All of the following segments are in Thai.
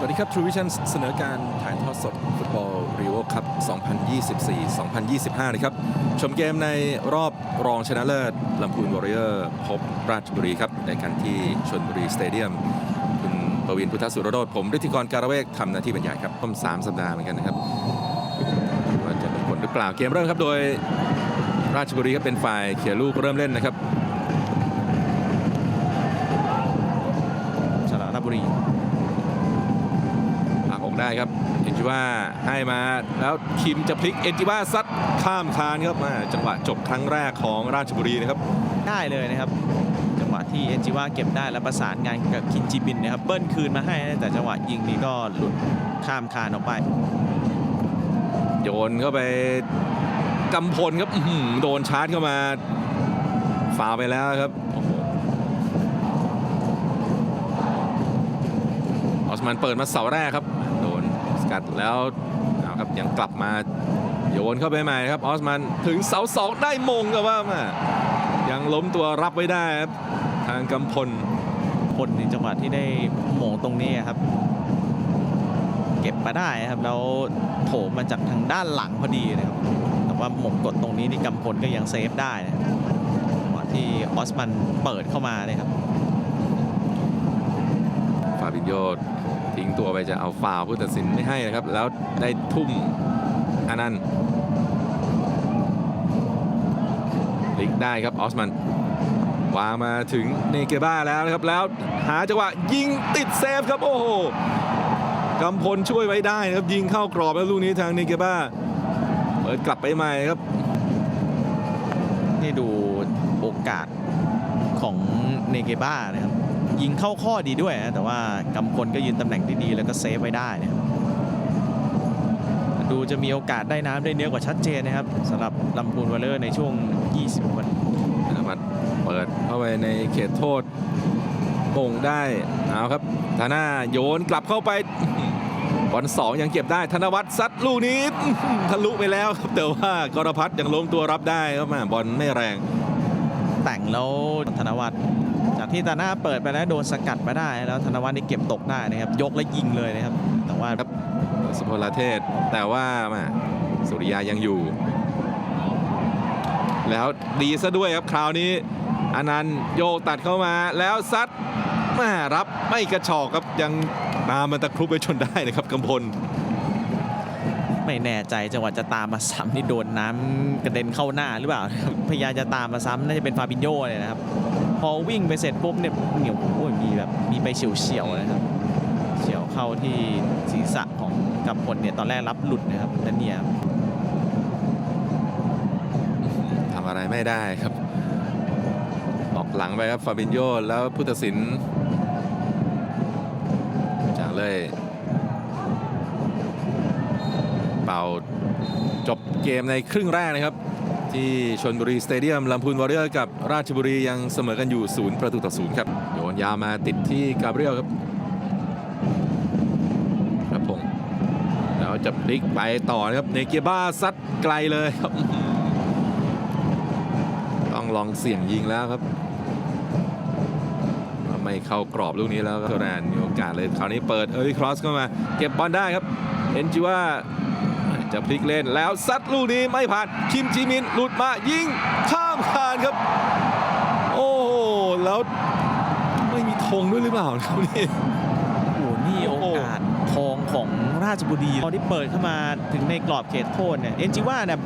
สวัสดีครับ True Vision เสนอการถ่ายทอดสดฟุตบอลรีโวคัพ2024-2025 นะครับ ชมเกมในรอบรองชนะเลิศลำพูนวอริเออร์พบราชบุรีครับ ในกันที่ชนบุรีสเตเดียม คุณประวินพุทธสุรโรธผมฤทธิกรการะเวกทำหน้าที่บรรยายครับต้มสามสัปดาห์เหมือนกันนะครับว่าจะเป็นผลหรือเปล่าเกมเริ่มครับโดยราชบุรีครับเป็นฝ่ายเขี่ยลูกเริ่มเล่นนะครับ ได้ครับ เอ็นจิว่าให้มาแล้วคิมจะพลิกเอ็นจิว่าซัดข้ามคานครับมาจังหวะจบครั้งแรกของราชบุรีนะครับ ได้เลยนะครับ จังหวะที่เอ็นจิว่าเก็บได้แล้วประสานงานกับคินจิบินนะครับเบิ้ลคืนมาให้นะแต่จังหวะยิงนี้ก็หลุดข้ามคานออกไป โยนเข้าไปกำพลครับอื้อหือโดนชาร์จเข้ามาฟาวล์ไปแล้วครับโอ้โหออสมันเปิดมาเสาแรกครับโดนส กัดแล้วเอาครับยังกลับมาโยนเข้าไปใหม่ครับออสมันถึงเสาสองได้มงกับว่ามายังล้มตัวรับไว้ได้ครับทางกำพลคนในจังหวะที่ได้หมงตรงนี้ครับ เก็บมาได้ครับแล้วโถมมาจากทางด้านหลังพอดีนะครับแต่ว่าหมงกดตรงนี้นี่กำพลก็ยังเซฟได้นะครับจังหวะที่ออสมันเปิดเข้ามาเลยครับ ฟาบินโยทิ้งตัวไปจะเอาฟาวผู้ตัดสินไม่ให้นะครับ แล้วได้ทุ่มอันนั้นพลิกได้ครับออสมันวางมาถึงเนเกบ้าแล้วนะครับแล้วหาจังหวะยิงติดเซฟครับ โอ้โหกำพลช่วยไว้ได้นะครับ ยิงเข้ากรอบแล้วลูกนี้ทางเนเกบ้าเปิดกลับไปใหม่ครับให้ดูโอกาสของเนเกบ้านะครับ ยิงเข้าข้อดีด้วยนะแต่ว่ากำพลก็ยืนตำแหน่งดีๆแล้วก็เซฟไว้ได้นะครับดูจะมีโอกาสได้น้ำได้เนื้อกว่าชัดเจนนะครับสำหรับลำพูนวอลเลอร์ในช่วง 20 วันธนวัฒน์เปิดเข้าไปในเขตโทษมงได้เอาครับธนาโยนกลับเข้าไปบอลสองยังเก็บได้ธนวัฒน์ซัดลูกนี้ทะลุไปแล้วครับแต่ว่ากรพัฒน์ยังล้มตัวรับได้ครับแม่บอลไม่แรง แต่งแล้วธนวัฒน์ จากที่ตาหน้าเปิดไปแล้วโดนสกัดมาได้ แล้วธนวัฒน์นี่เก็บตกได้นะครับ ยกและยิงเลยนะครับ แต่ว่าครับสุพลเทศ แต่ว่าแม่สุริยายังอยู่ แล้วดีซะด้วยครับคราวนี้อนันต์โยกตัดเข้ามาแล้วซัดแม่รับไม่กระชอกครับยังตามมันตะครุบไปชนได้นะครับกำพลไม่แน่ใจจังหวะจะตามมาซ้ำนี่โดนน้ำกระเด็นเข้าหน้าหรือเปล่านะครับพยายามจะตามมาซ้ำน่าจะเป็นฟาบินโยเลยนะครับ พอวิ่งไปเสร็จปุ๊บเนี่ยเหนียวโอ้ยมีแบบมีไปเฉียวๆนะครับเฉียวเข้าที่ศีรษะของกำพลเนี่ยตอนแรกรับหลุดนะครับแล้วเนี่ยทำอะไรไม่ได้ครับออกหลังไปครับฟาบินโยแล้วผู้ตัดสินจางเลย เป่าจบเกมในครึ่งแรกนะครับ ที่ชนบุรีสเตเดียมลำพูนวอริเออร์กับราชบุรียังเสมอกันอยู่ศูนย์ประตูต่อศูนย์ครับโยนยาวมาติดที่กาเบรียลครับครับผมแล้วจะพลิกไปต่อนะครับเนเกียบ้าซัดไกลเลยครับ ต้องลองเสี่ยงยิงแล้วครับ ไม่เข้ากรอบลูกนี้แล้วก็แรนมีโอกาสเลยคราวนี้เปิดเออร์ลี่ครอสเข้ามา เก็บบอลได้ครับเอ็นจิว่า จะพลิกเล่นแล้วซัดลูกนี้ไม่ผ่าน คิมจิมินหลุดมายิงข้ามคานครับ โอ้โหแล้วไม่มีธงด้วยหรือเปล่าครับนี่โอ้โหนี่โอกาสทองของราชบุรีตอนที่เปิดเข้ามาถึงในกรอบเขตโทษเนี่ยเอ็นจิว่าเนี่ย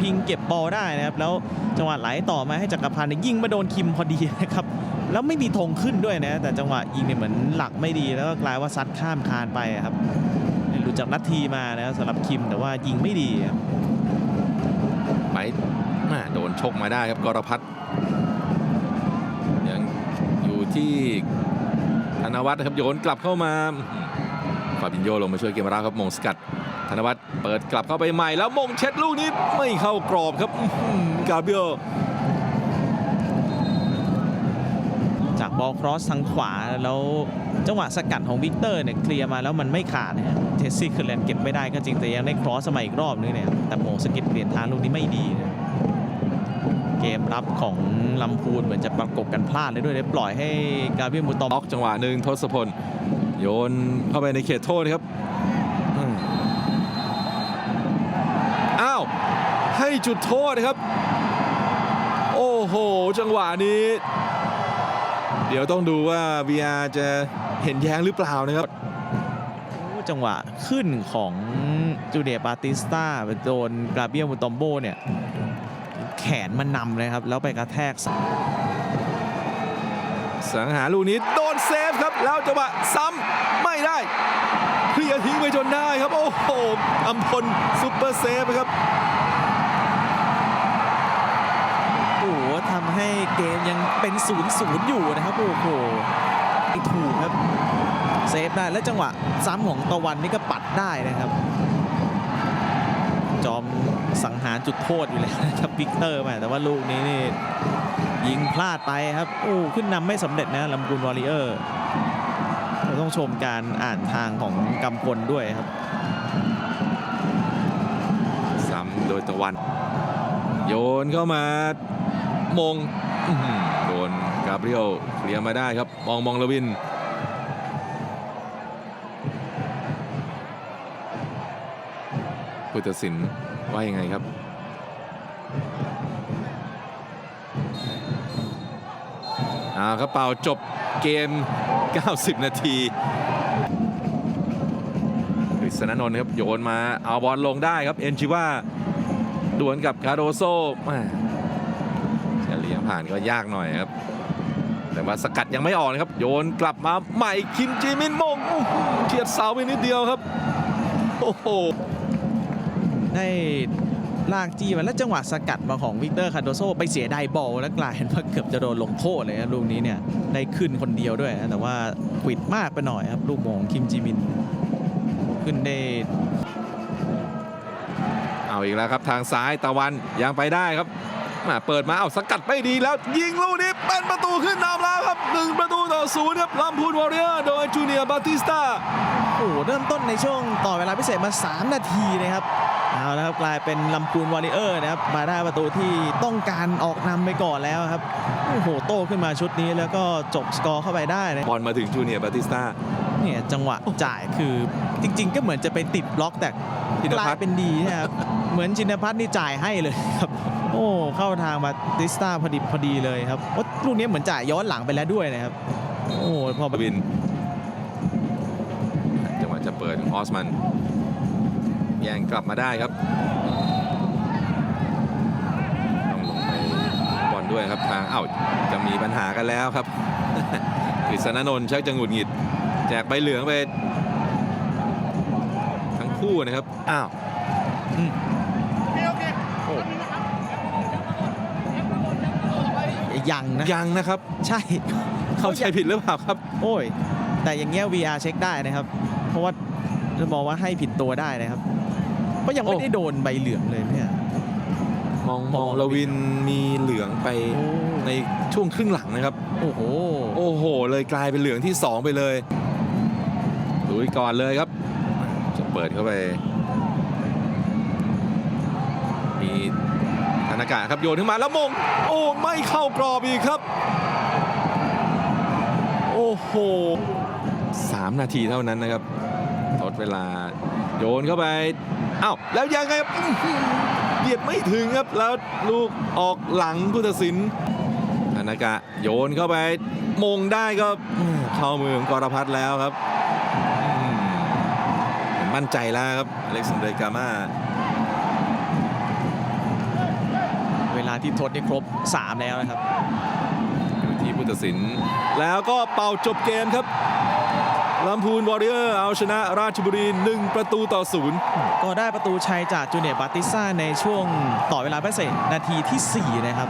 พิงเก็บบอลได้นะครับ แล้วจังหวะไหลต่อมาให้จักรพันธ์ยิงมาโดนคิมพอดีนะครับแล้วไม่มีธงขึ้นด้วยนะ แต่จังหวะยิงเนี่ยเหมือนหลักไม่ดีแล้วก็กลายว่าซัดข้ามคานไปครับ จากนัดทีมานะครับสำหรับคิมแต่ว่ายิงไม่ดีครับไปแม่โดนชกมาได้ครับกรพัฒน์ยังอยู่ที่ธนวัฒน์ครับโยนกลับเข้ามาฟาบินโยลงมาช่วยเกมรับครับมงสกัด ธนวัฒน์เปิดกลับเข้าไปใหม่แล้วมงเช็ดลูกนี้ไม่เข้ากรอบครับกาเบียล จากบอลครอสทางขวาแล้วจังหวะสกัดของวิกเตอร์เนี่ยเคลียร์มาแล้วมันไม่ขาดนะเทสซี่คือแลนเก็บไม่ได้ก็จริงแต่ยังได้ครอสมาอีกรอบนึงเนี่ยแต่โมสกิดเปลี่ยนทางลูกนี้ไม่ดีนะเกมรับของลำพูนเหมือนจะประกบกันพลาดเลยด้วยเลยปล่อยให้กาเบียลมูตอมล็อกจังหวะหนึ่งทศพล โยนเข้าไปในเขตโทษครับอ้าวให้จุดโทษครับ โอ้โห จังหวะนี้ เดี๋ยวต้องดูว่า VR จะเห็นแย้งหรือเปล่านะครับจังหวะขึ้นของจูเนียร์บาติสตาไปโดนกราเบียลมุตอมโบเนี่ย แขนมันนำเลยครับ แล้วไปกระแทกสังหารลูกนี้โดนเซฟครับ แล้วจังหวะซ้ำไม่ได้เคลียร์ทิ้งไปจนได้ครับ โอ้โหอัมพลซุปเปอร์เซฟครับ ให้เกมยังเป็นศูนย์ศูนย์อยู่นะครับโอ้โหถูกครับเซฟได้แล้วจังหวะซ้ำของตะวันนี่ก็ปัดได้นะครับ จอมสังหารจุดโทษอยู่แล้วนะครับวิกเตอร์แหมแต่ว่าลูกนี้นี่ยิงพลาดไปครับโอ้ขึ้นนำไม่สำเร็จนะลำพูนวอริเออร์เราต้องชมการอ่านทางของกำพลด้วยครับซ้ำโดยตะวัน โยนเข้ามา มงโดนกาเบรียลเคลียร์มาได้ครับ มองมองลวินพุทธศิลป์ว่ายังไงครับอาครับเป่าจบเกม 90 นาทีกฤษณนนท์ครับ โยนมาเอาบอลลงได้ครับ เอนชิว่าดวลกับคาโดโซ่ ผ่านก็ยากหน่อยครับ แต่ว่าสกัดยังไม่ออกนะครับ โยนกลับมาใหม่คิมจีมินมงอื้อหือเฉียดเสาไปนิดเดียวครับ โอ้โห ได้ลากจี้มาแล้วจังหวะสกัดมาของวิกเตอร์คาโดโซไปเสียดายบอลแล้วกลายเป็นว่าเกือบจะโดนลงโทษเลยนะลูกนี้เนี่ยได้ขึ้นคนเดียวด้วยนะแต่ว่าควิดมากไปหน่อยครับ ลูกโมงคิมจิมิน ขึ้นได้เอาอีกแล้วครับทางซ้ายตะวันยังไปได้ครับ มาเปิดมาเอาสกัดไม่ดีแล้ว ยิงลูกนี้เป็นประตูขึ้นนำแล้วครับหนึ่งประตูต่อศูนย์ครับลำพูนวอริเออร์โดยจูเนียร์บาติสตาโอ้โหเริ่มต้นในช่วงต่อเวลาพิเศษมา 3 นาทีนะครับเอาแล้วครับกลายเป็นลำพูนวอริเออร์นะครับมาได้ประตูที่ต้องการออกนำไปก่อนแล้วครับโอ้โหโต้ขึ้นมาชุดนี้แล้วก็จบสกอร์เข้าไปได้นะบอลมาถึงจูเนียร์บาติสตาเนี่ยจังหวะจ่ายคือจริง ๆ ก็เหมือนจะไปติดบล็อกแต่ธินกลาพัยฒน์เป็นดีนะครับเหมือนชินพัฒน์นี่จ่ายให้เลยครับ โอ้เข้าทางมาติสตาพอดีพอดีเลยครับว่าลูกนี้เหมือนจ่ายย้อนหลังไปแล้วด้วยนะครับ โอ้พอวินจังหวะจะเปิดของออสมันแย่งกลับมาได้ครับต้องลงไปบอลด้วยครับทางเอ้าจะมีปัญหากันแล้วครับกฤษณนนท์ชักจะหงุดหงิด แจกใบเหลืองไป ทั้งคู่นะครับ อ้าว ยังนะยังนะครับ ใช่เข้าใจผิดหรือเปล่าครับ โอ้ย แต่อย่างเงี้ย VR เช็คได้นะครับ เพราะว่าจะบอกว่าให้ผิดตัวได้นะครับก็ยังไม่โอ้ได้โดนใบเหลืองเลยเนี่ยมองมองลวินมีเหลืองไปโอ้ในช่วงครึ่งหลังนะครับ โอ้โห โอ้โห เลยกลายเป็นเหลืองที่ 2 ไปเลยลุยก่อนเลยครับ จะเปิดเข้าไป มี ธนากาครับโยนขึ้นมาแล้วมง โอ้ไม่เข้ากรอบอีกครับ โอ้โหสามนาทีเท่านั้นนะครับทดเวลาโยนเข้าไปอ้าวแล้วยังไงครับอื้อหือเบียดไม่ถึงครับแล้วลูกออกหลังผู้ตัดสินธนากะโยนเข้าไปมงได้ก็เข้ามือของกรพัฒน์แล้วครับมมั่นใจแล้วครับอเล็กซานเดอร์กามา ที่ทดนี่ครบ 3 แล้วนะครับอยู่ที่ผู้ตัดสิน แล้วก็เป่าจบเกมครับลำพูนวอริเออร์เอาชนะราชบุรี 1 ประตูต่อศูนย์ก็ได้ประตูชัยจากจูเนียร์บาติสซ่าในช่วงต่อเวลาพิเศษนาทีที่ 4 นะครับ